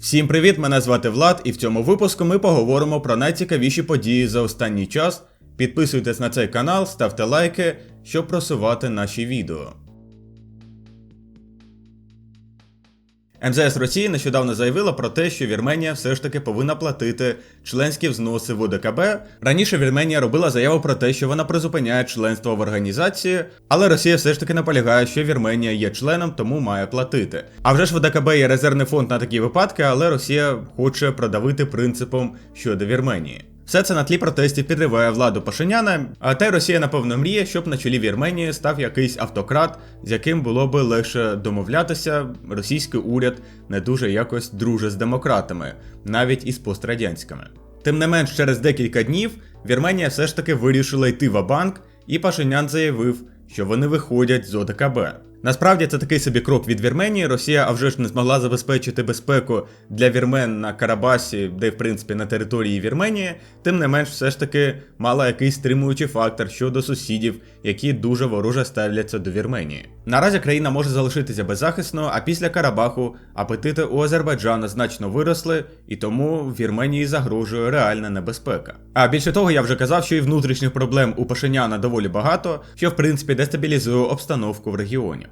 Всім привіт! Мене звати Влад, і в цьому випуску ми поговоримо про найцікавіші події за останній час. Підписуйтесь на цей канал, ставте лайки, щоб просувати наші відео. МЗС Росії нещодавно заявила про те, що Вірменія все ж таки повинна платити членські взноси в ОДКБ. Раніше Вірменія робила заяву про те, що вона призупиняє членство в організації, але Росія все ж таки наполягає, що Вірменія є членом, тому має платити. А вже ж в ОДКБ є резервний фонд на такі випадки, але Росія хоче продавити принципом щодо Вірменії. Все це на тлі протестів підриває владу Пашиняна, а та й Росія, напевно, мріє, щоб на чолі Вірменії став якийсь автократ, з яким було би легше домовлятися. Російський уряд не дуже якось друже з демократами, навіть із пострадянськими. Тим не менш, через декілька днів Вірменія все ж таки вирішила йти в банк, і Пашинян заявив, що вони виходять з ОДКБ. Насправді це такий собі крок від Вірменії. Росія а вже ж не змогла забезпечити безпеку для вірмен на Карабасі, де в принципі на території Вірменії. Тим не менш, все ж таки мала якийсь стримуючий фактор щодо сусідів, які дуже вороже ставляться до Вірменії. Наразі країна може залишитися беззахисно, а після Карабаху апетити у Азербайджана значно виросли, і тому Вірменії загрожує реальна небезпека. А більше того, я вже казав, що і внутрішніх проблем у Пашиняна доволі багато, що в принципі дестабілізує обстановку в регіоні.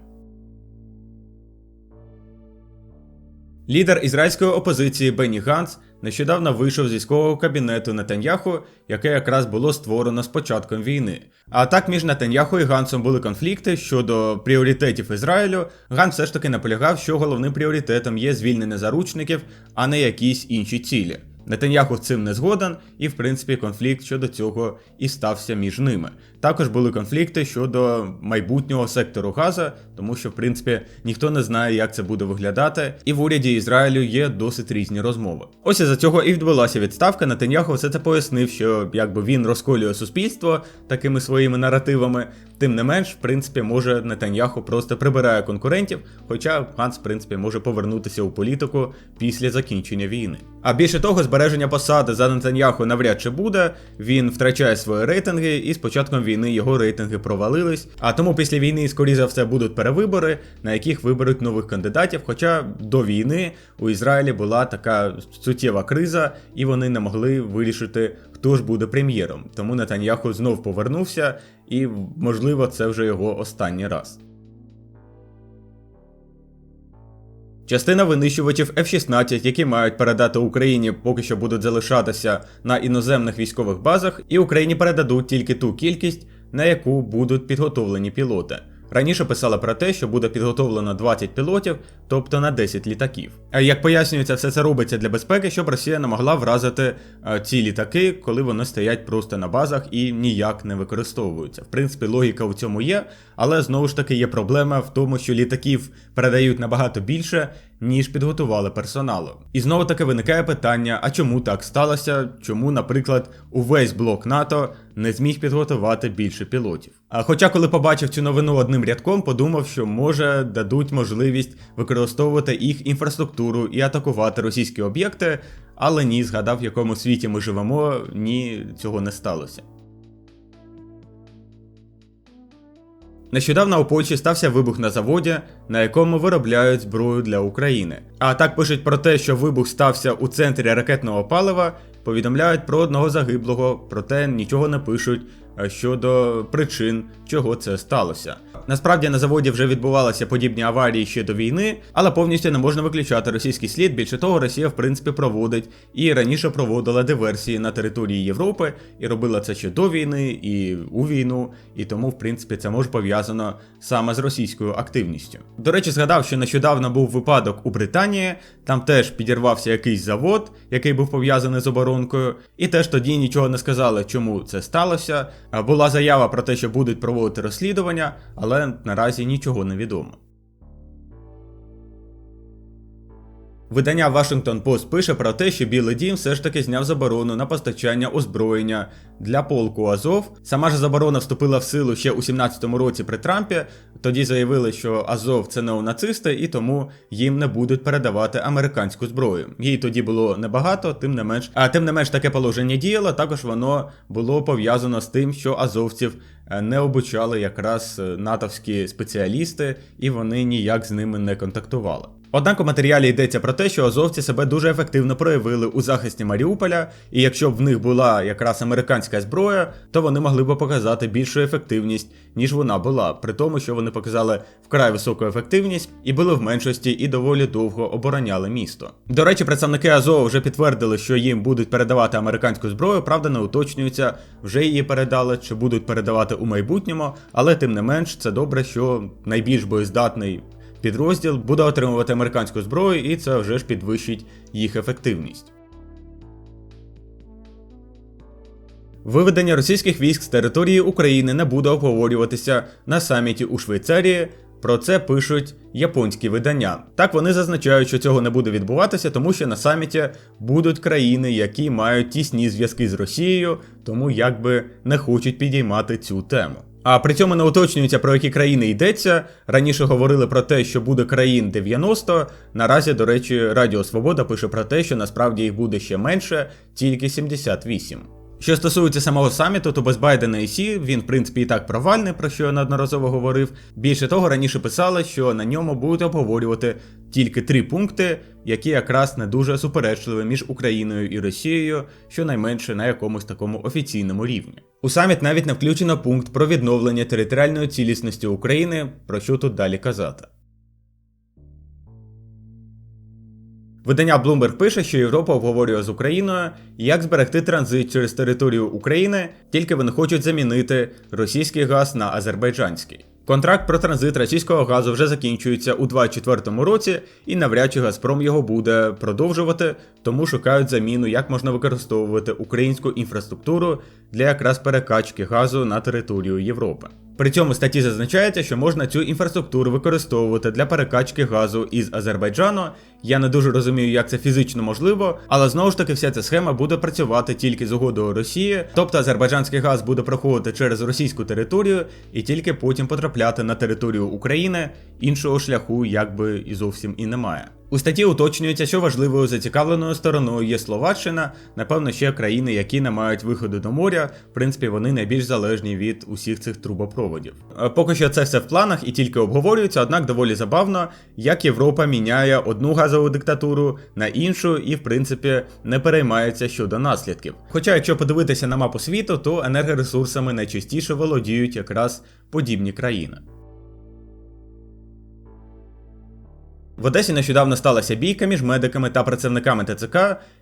Лідер ізраїльської опозиції Бенні Ганс нещодавно вийшов з військового кабінету Нетаньяху, яке якраз було створено з початком війни. А так між Нетаньяху і Гансом були конфлікти щодо пріоритетів Ізраїлю. Ганс все ж таки наполягав, що головним пріоритетом є звільнення заручників, а не якісь інші цілі. Нетаньяху цим не згоден, і в принципі конфлікт щодо цього і стався між ними. Також були конфлікти щодо майбутнього сектору Газа, тому що в принципі ніхто не знає, як це буде виглядати, і в уряді Ізраїлю є досить різні розмови. Ось із за цього і відбулася відставка. Нетаньяху все це пояснив, що якби він розколює суспільство такими своїми наративами. Тим не менш, в принципі, може Нетаньяху просто прибирає конкурентів, хоча Ганс, в принципі, може повернутися у політику після закінчення війни. А більше того, збереження посади за Нетаньяху навряд чи буде. Він втрачає свої рейтинги, і з початком війни його рейтинги провалились. А тому після війни, скоріше за все, будуть перевибори, на яких виберуть нових кандидатів. Хоча до війни у Ізраїлі була така суттєва криза, і вони не могли вирішити, хто ж буде прем'єром. Тому Нетаньяху знов повернувся, і можливо це вже його останній раз. Частина винищувачів F-16, які мають передати Україні, поки що будуть залишатися на іноземних військових базах, і Україні передадуть тільки ту кількість, на яку будуть підготовлені пілоти. Раніше писали про те, що буде підготовлено 20 пілотів, тобто на 10 літаків. А як пояснюється, все це робиться для безпеки, щоб Росія не могла вразити е, ці літаки, коли вони стоять просто на базах і ніяк не використовуються. В принципі, логіка у цьому є, але знову ж таки є проблема в тому, що літаків передають набагато більше, ніж підготували персоналу. І знову таки виникає питання: а чому так сталося? Чому, наприклад, увесь блок НАТО не зміг підготувати більше пілотів? А хоча, коли побачив цю новину одним рядком, подумав, що може дадуть можливість використовувати їх інфраструктуру і атакувати російські об'єкти, але ні, згадав, в якому світі ми живемо, ні, цього не сталося. Нещодавно у Польщі стався вибух на заводі, на якому виробляють зброю для України. А так пишуть про те, що вибух стався у центрі ракетного палива, повідомляють про одного загиблого, проте нічого не пишуть щодо причин, чого це сталося. Насправді на заводі вже відбувалися подібні аварії ще до війни, але повністю не можна виключати російський слід. Більше того, Росія в принципі проводить і раніше проводила диверсії на території Європи і робила це ще до війни, і у війну, і тому, в принципі, це може пов'язано саме з російською активністю. До речі, згадав, що нещодавно був випадок у Британії, там теж підірвався якийсь завод, який був пов'язаний з оборонкою, і теж тоді нічого не сказали, чому це сталося. Була заява про те, що будуть проводити розслідування, але наразі нічого не відомо. Видання Washington Post пише про те, що Білий Дім все ж таки зняв заборону на постачання озброєння для полку Азов. Сама ж заборона вступила в силу ще у 17-му році при Трампі. Тоді заявили, що Азов це неонацисти, і тому їм не будуть передавати американську зброю. Їй тоді було небагато, тим не менш, а тим не менш таке положення діяло. Також воно було пов'язано з тим, що азовців не обучали якраз е, натовські спеціалісти, і вони ніяк з ними не контактували. Однак у матеріалі йдеться про те, що азовці себе дуже ефективно проявили у захисті Маріуполя, і якщо б в них була якраз американська зброя, то вони могли б показати більшу ефективність, ніж вона була, при тому, що вони показали вкрай високу ефективність і були в меншості і доволі довго обороняли місто. До речі, представники Азова вже підтвердили, що їм будуть передавати американську зброю, правда, не уточнюється, вже її передали чи будуть передавати у майбутньому, але тим не менш це добре, що найбільш боєздатний підрозділ буде отримувати американську зброю, і це вже ж підвищить їх ефективність. Виведення російських військ з території України не буде обговорюватися на саміті у Швейцарії. Про це пишуть японські видання. Так вони зазначають, що цього не буде відбуватися, тому що на саміті будуть країни, які мають тісні зв'язки з Росією, тому якби не хочуть підіймати цю тему. А при цьому не уточнюється, про які країни йдеться. Раніше говорили про те, що буде країн 90. Наразі, до речі, Радіо Свобода пише про те, що насправді їх буде ще менше, тільки 78. Що стосується самого саміту, то без Байдена і Сі він, в принципі, і так провальний, про що я неодноразово говорив. Більше того, раніше писали, що на ньому будуть обговорювати тільки три пункти, які якраз не дуже суперечливі між Україною і Росією, щонайменше на якомусь такому офіційному рівні. У саміт навіть не включено пункт про відновлення територіальної цілісності України, про що тут далі казати. Видання Bloomberg пише, що Європа обговорює з Україною, як зберегти транзит через територію України, тільки вони хочуть замінити російський газ на азербайджанський. Контракт про транзит російського газу вже закінчується у 2024 році, і навряд чи Газпром його буде продовжувати, тому шукають заміну, як можна використовувати українську інфраструктуру для якраз перекачки газу на територію Європи. При цьому статті зазначається, що можна цю інфраструктуру використовувати для перекачки газу із Азербайджану. Я не дуже розумію, як це фізично можливо, але знову ж таки вся ця схема буде працювати тільки з угодою Росії, тобто азербайджанський газ буде проходити через російську територію і тільки потім потрапляти на територію України. Іншого шляху якби і зовсім і немає. У статті уточнюється, що важливою зацікавленою стороною є Словаччина, напевно, ще країни, які не мають виходу до моря. В принципі, вони найбільш залежні від усіх цих трубопроводів. Е, поки що це все в планах і тільки обговорюється, однак доволі забавно, як Європа міняє одну газову диктатуру на іншу і, в принципі, не переймається щодо наслідків. Хоча, якщо подивитися на мапу світу, то енергоресурсами найчастіше володіють якраз подібні країни. В Одесі нещодавно сталася бійка між медиками та працівниками ТЦК.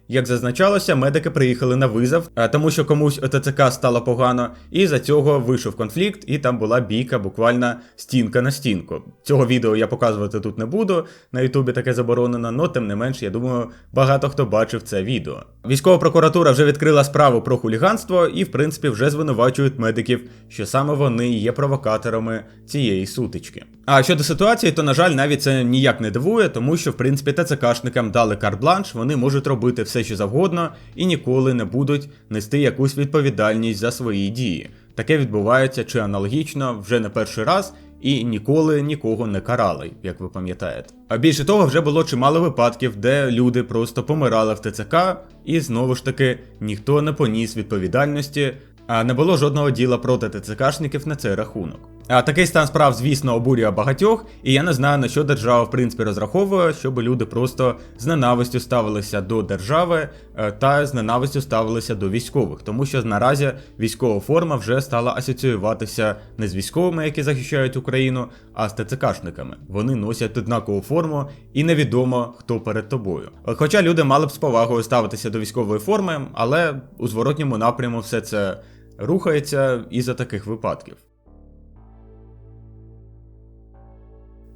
Як зазначалося, медики приїхали на визов, тому що комусь у ТЦК стало погано, і за цього вийшов конфлікт, і там була бійка, буквально стінка на стінку. Цього відео я показувати тут не буду. На Ютубі таке заборонено, але тим не менш, я думаю, багато хто бачив це відео. Військова прокуратура вже відкрила справу про хуліганство і, в принципі, вже звинувачують медиків, що саме вони є провокаторами цієї сутички. А щодо ситуації, то на жаль, навіть це ніяк не дивує, тому що в принципі ТЦКшникам дали карт-бланш, вони можуть робити все, що завгодно, і ніколи не будуть нести якусь відповідальність за свої дії. Таке відбувається чи аналогічно вже не перший раз. І ніколи нікого не карали, як ви пам'ятаєте. А більше того, вже було чимало випадків, де люди просто помирали в ТЦК, і знову ж таки ніхто не поніс відповідальності, а не було жодного діла проти ТЦКшників на цей рахунок. Такий стан справ, звісно, обурює багатьох, і я не знаю на що держава в принципі розраховує, щоб люди просто з ненавистю ставилися до держави е, та з ненавистю ставилися до військових, тому що наразі військова форма вже стала асоціюватися не з військовими, які захищають Україну, а з ТЦКшниками. Вони носять однакову форму, і невідомо хто перед тобою. Хоча люди мали б з повагою ставитися до військової форми, але у зворотньому напряму все це рухається із-за таких випадків.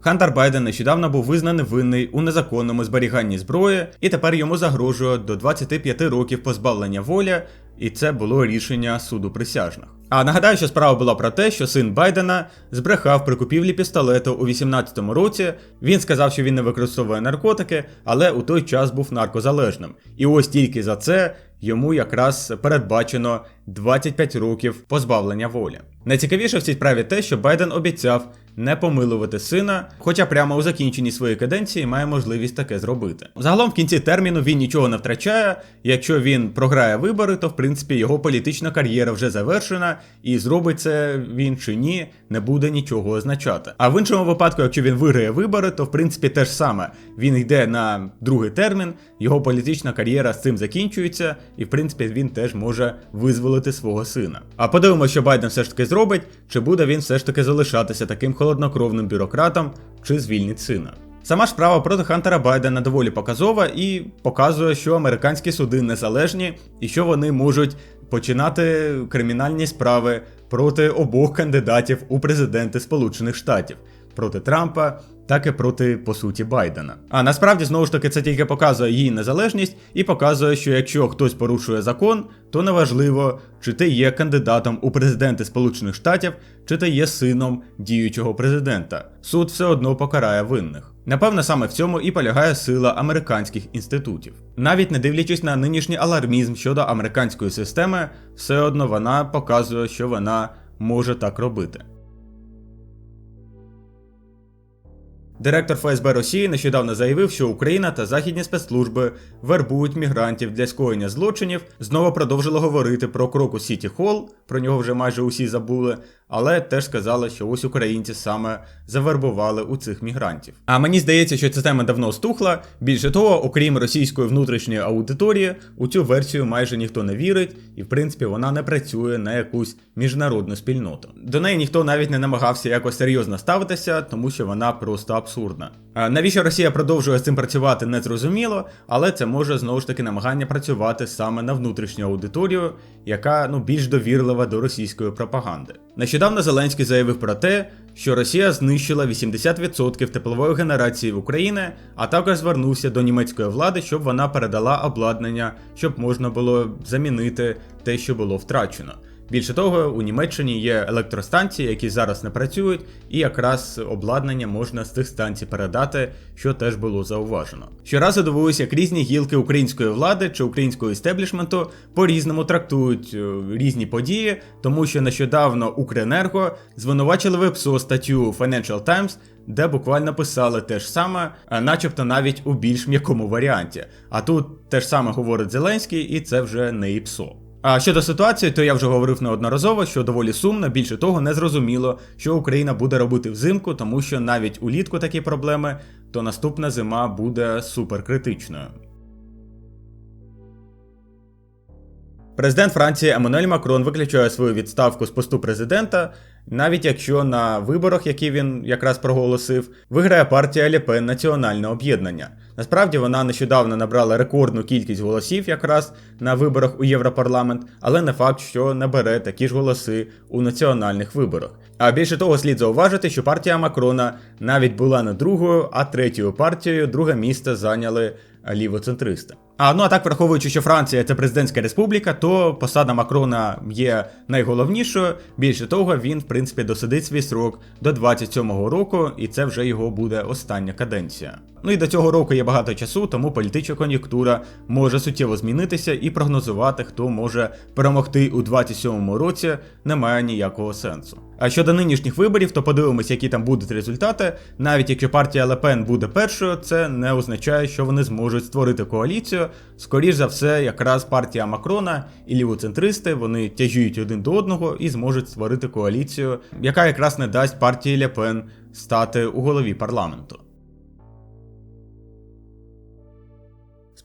Хантер Байден нещодавно був визнаний винний у незаконному зберіганні зброї, і тепер йому загрожує до 25 років позбавлення волі, і це було рішення суду присяжних. А нагадаю, що справа була про те, що син Байдена збрехав при купівлі пістолету у 18-му році. Він сказав, що він не використовує наркотики, але у той час був наркозалежним. І ось тільки за це йому якраз передбачено 25 років позбавлення волі. Найцікавіше в цій справі те, що Байден обіцяв не помилувати сина, хоча прямо у закінченні своєї каденції має можливість таке зробити. Загалом в кінці терміну він нічого не втрачає. Якщо він програє вибори, то в принципі його політична кар'єра вже завершена, і зробить це він чи ні, не буде нічого означати. А в іншому випадку, якщо він виграє вибори, то в принципі те ж саме. Він йде на другий термін, його політична кар'єра з цим закінчується, і в принципі він теж може визволити свого сина. А подивимося, що Байден все ж таки зробить, чи буде він все ж таки залишатися таким холоднокровним бюрократом, чи звільнить сина. Сама справа проти Хантера Байдена доволі показова і показує, що американські суди незалежні і що вони можуть починати кримінальні справи проти обох кандидатів у президенти Сполучених Штатів проти Трампа. Так і проти, по суті, Байдена. А насправді, знову ж таки, це тільки показує її незалежність і показує, що якщо хтось порушує закон, то неважливо, чи ти є кандидатом у президенти Сполучених Штатів, чи ти є сином діючого президента. Суд все одно покарає винних. Напевно, саме в цьому і полягає сила американських інститутів. Навіть не дивлячись на нинішній алармізм щодо американської системи, все одно вона показує, що вона може так робити. Директор ФСБ Росії нещодавно заявив, що Україна та західні спецслужби вербують мігрантів для скоєння злочинів. Знову продовжили говорити про кроку Сіті Холл, про нього вже майже усі забули, але теж сказали, що ось українці саме завербували у цих мігрантів. А мені здається, що ця тема давно стухла. Більше того, окрім російської внутрішньої аудиторії, у цю версію майже ніхто не вірить, і в принципі вона не працює на якусь міжнародну спільноту. До неї ніхто навіть не намагався якось серйозно ставитися, тому що вона просто абсурдна. Навіщо Росія продовжує з цим працювати, не зрозуміло, але це може знову ж таки намагання працювати саме на внутрішню аудиторію, яка ну більш довірлива до російської пропаганди. Нещодавно Зеленський заявив про те, що Росія знищила 80% теплової генерації в Україні, а також звернувся до німецької влади, щоб вона передала обладнання, щоб можна було замінити те, що було втрачено. Більше того, у Німеччині є електростанції, які зараз не працюють, і якраз обладнання можна з цих станцій передати, що теж було зауважено. Щоразу дивуюся, як різні гілки української влади чи українського істеблішменту по-різному трактують е, різні події, тому що нещодавно Укренерго звинувачили в ПСО статтю Financial Times, де буквально писали те ж саме, начебто навіть у більш м'якому варіанті. А тут те ж саме говорить Зеленський, і це вже не ІПСО. А щодо ситуації, то я вже говорив неодноразово, що доволі сумно, більше того, не зрозуміло, що Україна буде робити взимку, тому що навіть улітку такі проблеми, то наступна зима буде суперкритичною. Президент Франції Еммануель Макрон виключає свою відставку з посту президента, навіть якщо на виборах, які він якраз проголосив, виграє партія Лепен Національне об'єднання. Насправді вона нещодавно набрала рекордну кількість голосів якраз на виборах у Європарламент, але не факт, що набере такі ж голоси у національних виборах. А більше того, слід зауважити, що партія Макрона навіть була не другою, а третьою партією. Друге місце зайняли лівоцентристи. А ну а так, враховуючи, що Франція це президентська республіка, то посада Макрона є найголовнішою. Більше того, він в принципі досидить свій срок до 27-го року, і це вже його буде остання каденція. Ну і до цього року є багато часу, тому політична кон'юнктура може суттєво змінитися і прогнозувати, хто може перемогти у 27-му році, немає ніякого сенсу. А щодо нинішніх виборів, то подивимось, які там будуть результати. Навіть якщо партія Лепен буде першою, це не означає, що вони зможуть створити коаліцію. Скоріш за все, якраз партія Макрона і лівоцентристи вони тяжують один до одного і зможуть створити коаліцію, яка якраз не дасть партії Ляпен стати у голові парламенту.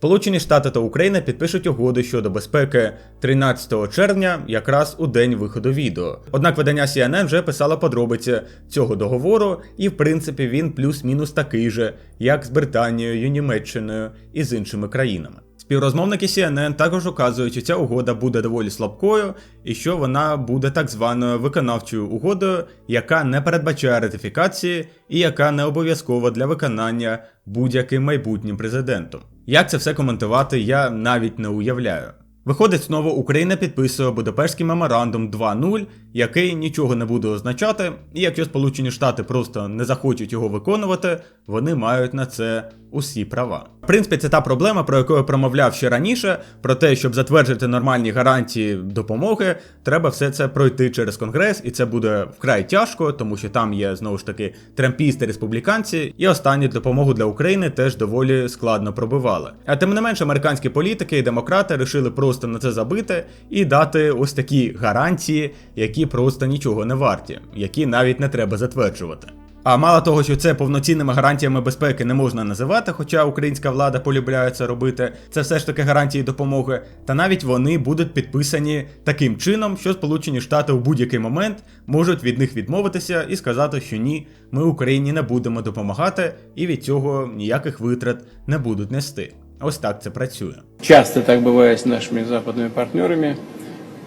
Сполучені Штати та Україна підпишуть угоду щодо безпеки 13 червня, якраз у день виходу відео. Однак видання CNN вже писало подробиці цього договору, і в принципі він плюс-мінус такий же, як з Британією, Німеччиною і з іншими країнами. Співрозмовники CNN також указують, що ця угода буде доволі слабкою і що вона буде так званою виконавчою угодою, яка не передбачає ратифікації і яка не обов'язкова для виконання будь-яким майбутнім президентом. Як це все коментувати, я навіть не уявляю. Виходить, знову Україна підписує Будапештський меморандум 2.0, який нічого не буде означати, і якщо Сполучені Штати просто не захочуть його виконувати, вони мають на це усі права. В принципі, це та проблема, про яку я промовляв ще раніше, про те, щоб затвердити нормальні гарантії допомоги, треба все це пройти через конгрес, і це буде вкрай тяжко, тому що там є знову ж таки трампісти, республіканці, і останню допомогу для України теж доволі складно пробивали. А тим не менш, американські політики і демократи вирішили просто на це забити і дати ось такі гарантії, які просто нічого не варті, які навіть не треба затверджувати. А мало того, що це повноцінними гарантіями безпеки не можна називати, хоча українська влада полюбляє це робити, це все ж таки гарантії допомоги. Та навіть вони будуть підписані таким чином, що Сполучені Штати у будь-який момент можуть від них відмовитися і сказати, що ні, ми Україні не будемо допомагати, і від цього ніяких витрат не будуть нести. Ось так це працює. Часто так буває з нашими западними партнерами.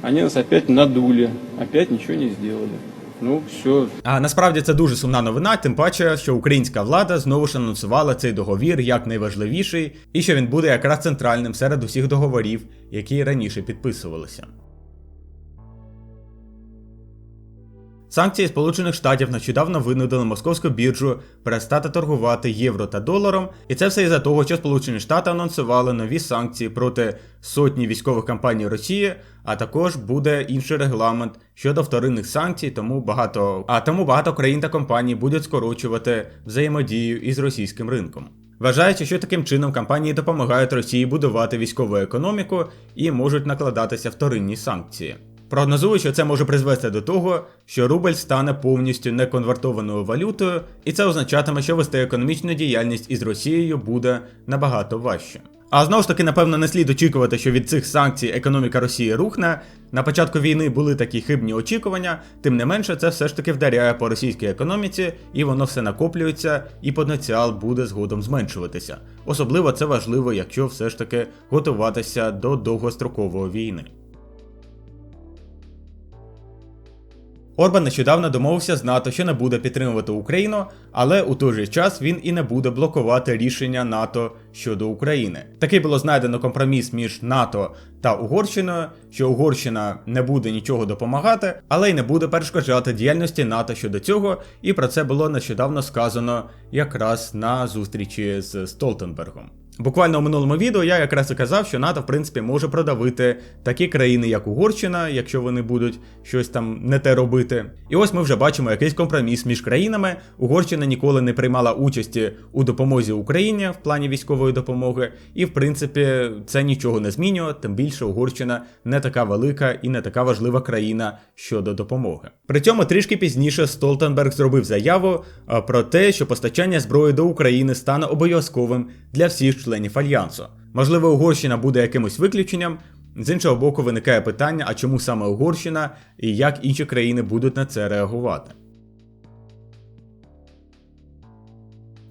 Вони нас опять надули, опять нічого не зробили. Ну, все, А насправді це дуже сумна новина, тим паче, що українська влада знову ж анонсувала цей договір як найважливіший, і що він буде якраз центральним серед усіх договорів, які раніше підписувалися. Санкції Сполучених Штатів нещодавно винудили московську біржу перестати торгувати євро та доларом, і це все із-за того, що Сполучені Штати анонсували нові санкції проти сотні військових компаній Росії, а також буде інший регламент щодо вторинних санкцій, тому багато а тому багато країн та компаній будуть скорочувати взаємодію із російським ринком. Вважаючи, що таким чином компанії допомагають Росії будувати військову економіку і можуть накладатися вторинні санкції. Прогнозую, що це може призвести до того, що рубль стане повністю неконвертованою валютою, і це означатиме, що вести економічну діяльність із Росією буде набагато важче. А знову ж таки, напевно, не слід очікувати, що від цих санкцій економіка Росії рухне. На початку війни були такі хибні очікування, тим не менше, це все ж таки вдаряє по російській економіці, і воно все накоплюється, і потенціал буде згодом зменшуватися. Особливо це важливо, якщо все ж таки готуватися до довгострокової війни. Орбан нещодавно домовився з НАТО, що не буде підтримувати Україну, але у той же час він і не буде блокувати рішення НАТО щодо України. Такий було знайдено компроміс між НАТО та Угорщиною, що Угорщина не буде нічого допомагати, але й не буде перешкоджати діяльності НАТО щодо цього, і про це було нещодавно сказано якраз на зустрічі з Столтенбергом. Буквально у минулому відео я якраз і казав, що НАТО в принципі може продавити такі країни, як Угорщина, якщо вони будуть щось там не те робити. І ось ми вже бачимо якийсь компроміс між країнами. Угорщина ніколи не приймала участі у допомозі Україні в плані військової допомоги, і в принципі це нічого не змінює, тим більше Угорщина не така велика і не така важлива країна щодо допомоги. При цьому трішки пізніше Столтенберг зробив заяву про те, що постачання зброї до України стане обов'язковим для всіх членів альянсу. Можливо, Угорщина буде якимось виключенням. З іншого боку, виникає питання, а чому саме Угорщина і як інші країни будуть на це реагувати.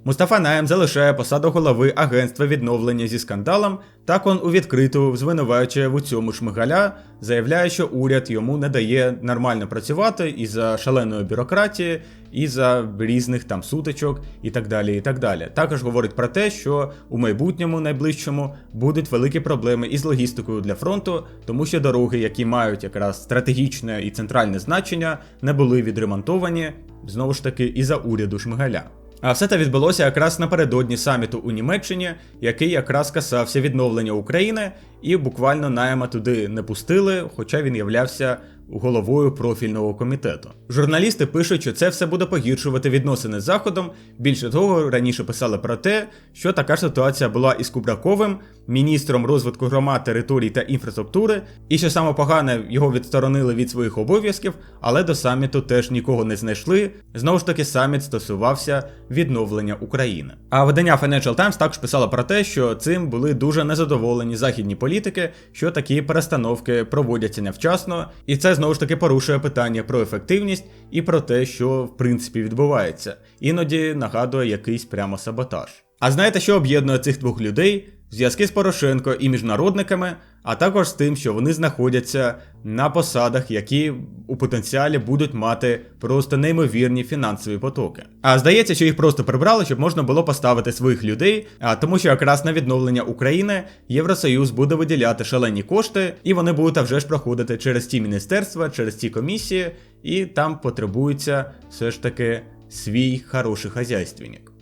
Мустафа Наєм залишає посаду голови агентства відновлення зі скандалом. Так он у відкриту звинувачує в цьому шмигаля, заявляє, що уряд йому не дає нормально працювати із за шаленої бюрократії, і за різних там сутичок і так далі. і так далі. Також говорить про те, що у майбутньому найближчому будуть великі проблеми із логістикою для фронту, тому що дороги, які мають якраз стратегічне і центральне значення, не були відремонтовані знову ж таки і за уряду Шмигаля. А все це відбулося якраз напередодні саміту у Німеччині, який якраз касався відновлення України, і буквально найма туди не пустили, хоча він являвся головою профільного комітету. Журналісти пишуть, що це все буде погіршувати відносини з Заходом. Більше того, раніше писали про те, що така ж ситуація була із Кубраковим, міністром розвитку громад, територій та інфраструктури, і що саме погане його відсторонили від своїх обов'язків, але до саміту теж нікого не знайшли. Знову ж таки, саміт стосувався відновлення України. А видання Financial Times також писало про те, що цим були дуже незадоволені західні політики, що такі перестановки проводяться невчасно, і це знову ж таки порушує питання про ефективність і про те, що в принципі відбувається. Іноді нагадує якийсь прямо саботаж. А знаєте, що об'єднує цих двох людей? Зв'язки з Порошенко і міжнародниками, а також з тим, що вони знаходяться на посадах, які у потенціалі будуть мати просто неймовірні фінансові потоки. А здається, що їх просто прибрали, щоб можна було поставити своїх людей, а тому що якраз на відновлення України Євросоюз буде виділяти шалені кошти, і вони будуть а вже ж проходити через ті міністерства, через ті комісії, і там потребується все ж таки свій хороший хазяйственник.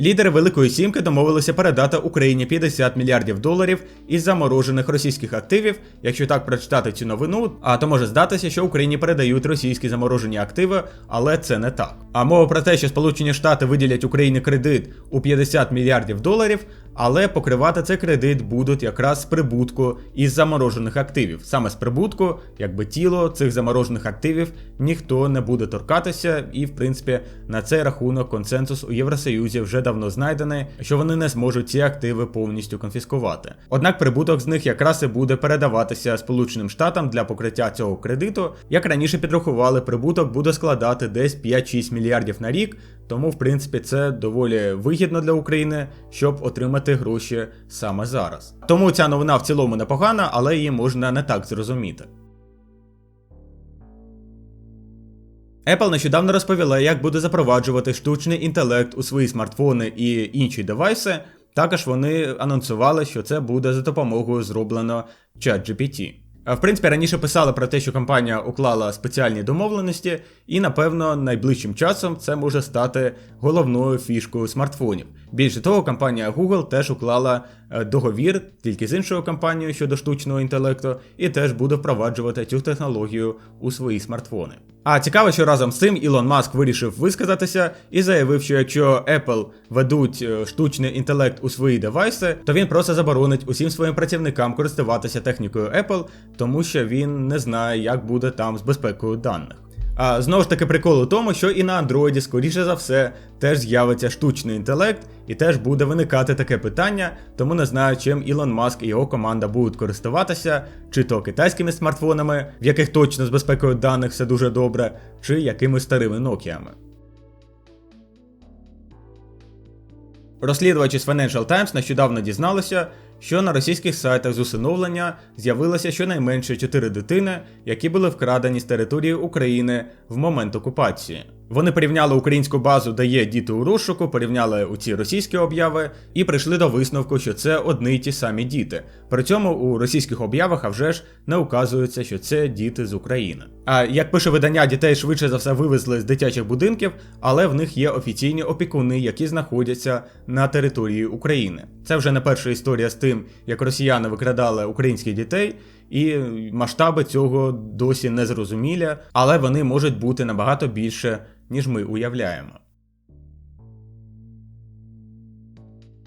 Лідери Великої Сімки домовилися передати Україні 50 мільярдів доларів із заморожених російських активів. Якщо так прочитати цю новину, а то може здатися, що Україні передають російські заморожені активи, але це не так. А мова про те, що Сполучені Штати виділять Україні кредит у 50 мільярдів доларів, але покривати цей кредит будуть якраз з прибутку із заморожених активів. Саме з прибутку, якби тіло цих заморожених активів ніхто не буде торкатися, і в принципі на цей рахунок консенсус у Євросоюзі вже давно знайдений, що вони не зможуть ці активи повністю конфіскувати. Однак прибуток з них якраз і буде передаватися Сполученим Штатам для покриття цього кредиту. Як раніше підрахували, прибуток буде складати десь 5-6 мільярдів на рік. Тому, в принципі, це доволі вигідно для України, щоб отримати гроші саме зараз. Тому ця новина в цілому непогана, але її можна не так зрозуміти. Apple нещодавно розповіла, як буде запроваджувати штучний інтелект у свої смартфони і інші девайси. Також вони анонсували, що це буде за допомогою зроблено ChatGPT. В принципі, раніше писали про те, що компанія уклала спеціальні домовленості, і напевно найближчим часом це може стати головною фішкою смартфонів. Більше того, компанія Google теж уклала е, договір тільки з іншою компанією щодо штучного інтелекту, і теж буде впроваджувати цю технологію у свої смартфони. А цікаво, що разом з цим Ілон Маск вирішив висказатися і заявив, що якщо Apple ведуть е, штучний інтелект у свої девайси, то він просто заборонить усім своїм працівникам користуватися технікою Apple, тому що він не знає, як буде там з безпекою даних. А знову ж таки, прикол у тому, що і на Android, скоріше за все, теж з'явиться штучний інтелект, і теж буде виникати таке питання, тому не знаю, чим Ілон Маск і його команда будуть користуватися, чи то китайськими смартфонами, в яких точно з безпекою даних все дуже добре, чи якимись старими Нокіями. Розслідувачі з Financial Times нещодавно дізналися, що на російських сайтах з усиновлення з'явилося щонайменше 4 дитини, які були вкрадені з території України в момент окупації. Вони порівняли українську базу, де є діти у розшуку, порівняли у ці російські обяви і прийшли до висновку, що це одні й ті самі діти. При цьому у російських об'явах а вже ж не указується, що це діти з України. А як пише видання, дітей швидше за все вивезли з дитячих будинків, але в них є офіційні опікуни, які знаходяться на території України. Це вже не перша історія з тим, як росіяни викрадали українських дітей. І масштаби цього досі не зрозумілі, але вони можуть бути набагато більше, ніж ми уявляємо.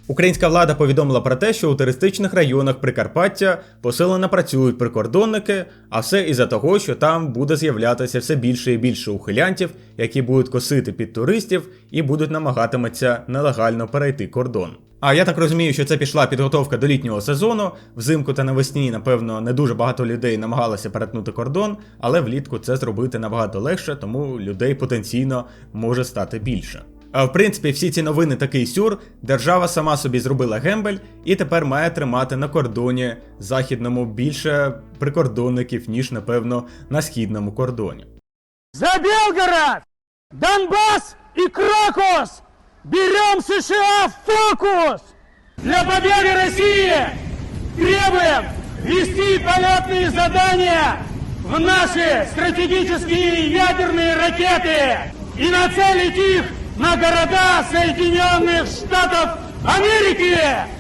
Українська влада повідомила про те, що у туристичних районах Прикарпаття посилено працюють прикордонники, а все із-за того, що там буде з'являтися все більше і більше ухилянтів, які будуть косити під туристів і будуть намагатиметься нелегально перейти кордон. А я так розумію, що це пішла підготовка до літнього сезону. Взимку та навесні, напевно, не дуже багато людей намагалося перетнути кордон, але влітку це зробити набагато легше, тому людей потенційно може стати більше. А в принципі, всі ці новини такий сюр. Держава сама собі зробила гембель і тепер має тримати на кордоні західному більше прикордонників, ніж, напевно, на східному кордоні. За Белгород, Донбасс и Крокус! Берем США в фокус! Для победы России требуем ввести полетные задания в наши стратегические ядерные ракеты и нацелить их на города Соединенных Штатов Америки!